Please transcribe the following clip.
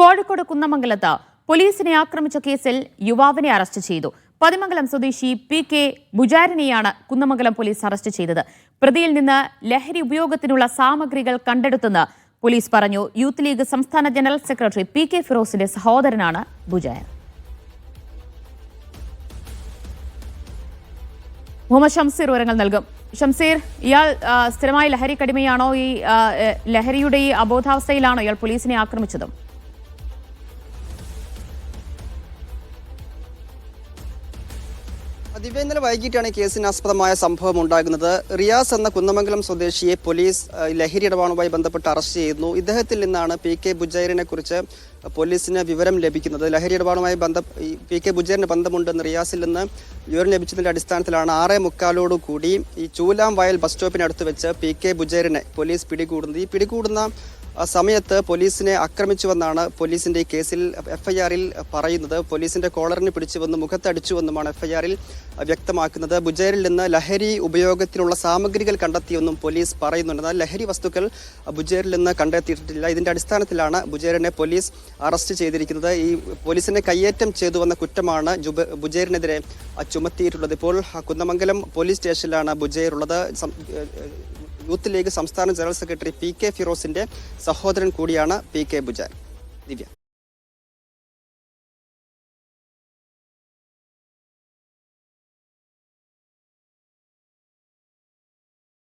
കോഴിക്കോട് കുന്നമംഗലത്ത് പോലീസിനെ ആക്രമിച്ച കേസിൽ യുവാവിനെ അറസ്റ്റ് ചെയ്തു. പതിമംഗലം സ്വദേശി പി കെ ബുജാരിനെയാണ് കുന്നമംഗലം പോലീസ് അറസ്റ്റ് ചെയ്തത്. പ്രതിയിൽ നിന്ന് ലഹരി ഉപയോഗത്തിനുള്ള സാമഗ്രികൾ കണ്ടെടുത്തെന്ന് പോലീസ് പറഞ്ഞു. യൂത്ത് ലീഗ് സംസ്ഥാന ജനറൽ സെക്രട്ടറി പി കെ ഫിറോസിന്റെ സഹോദരനാണ് ബുജാർ മുഹമ്മദ് ഷംസീർ വിവരങ്ങൾ നൽകും. ഷംസീർ ഇയാൾ സ്ഥിരമായ സ്ഥിരമായി ലഹരി കടിമയാണോ? ഈ ലഹരിയുടെ ഈ അബോധാവസ്ഥയിലാണോ ഇയാൾ പോലീസിനെ ആക്രമിച്ചതും? ദിവ്യ വൈകിട്ടാണ് കേസിനാസ്പദമായ സംഭവം ഉണ്ടാകുന്നത്. റിയാസ് എന്ന കുന്നമംഗലം സ്വദേശിയെ പോലീസ് ലഹരി ഇടപാടുമായി ബന്ധപ്പെട്ട് അറസ്റ്റ് ചെയ്യുന്നു. ഇദ്ദേഹത്തിൽ നിന്നാണ് പി കെ ബുജൈറിനെ കുറിച്ച് പോലീസിന് വിവരം ലഭിക്കുന്നത്. ലഹരി ഇടപാടുമായി ബന്ധം പി കെ ബുജേറിന് ബന്ധമുണ്ടെന്ന് റിയാസിൽ നിന്ന് വിവരം ലഭിച്ചതിന്റെ അടിസ്ഥാനത്തിലാണ് ആറേ മുക്കാലോടു കൂടി ഈ ചൂലാം വയൽ ബസ് സ്റ്റോപ്പിനടുത്ത് വെച്ച് പി കെ ബുജേറിനെ പോലീസ് പിടികൂടുന്നത്. ഈ പിടികൂടുന്ന സമയത്ത് പോലീസിനെ ആക്രമിച്ചുവെന്നാണ് പോലീസിന്റെ ഈ കേസിൽ എഫ്ഐആറിൽ പറയുന്നത്. പോലീസിന്റെ കോളറിന് പിടിച്ചുവെന്ന് മുഖത്തടിച്ചുവെന്നുമാണ് എഫ്ഐആറിൽ വ്യക്തമാക്കുന്നത്. ബുജേറിൽ നിന്ന് ലഹരി ഉപയോഗത്തിനുള്ള സാമഗ്രികൾ കണ്ടെത്തിയെന്നും പോലീസ് പറയുന്നുണ്ട്. എന്നാൽ ലഹരി വസ്തുക്കൾ ബുജേറിൽ നിന്ന് കണ്ടെത്തിയിട്ടില്ല. ഇതിന്റെ അടിസ്ഥാനത്തിലാണ് ബുജേറിനെ പോലീസ് അറസ്റ്റ് ചെയ്തിരിക്കുന്നത്. ഈ പോലീസിനെ കയ്യേറ്റം ചെയ്തു വന്ന കുറ്റമാണ് ജുബ ബുജേറിനെതിരെ ചുമത്തിയിട്ടുള്ളത്. ഇപ്പോൾ കുന്നമംഗലം പോലീസ് സ്റ്റേഷനിലാണ് ബുജേർ ഉള്ളത് യൂത്ത് ലീഗ് സംസ്ഥാന ജനറൽ സെക്രട്ടറി പി കെ ഫിറോസിന്റെ സഹോദരൻ കൂടിയാണ് പി കെ ബുജാൻ ദിവ്യ.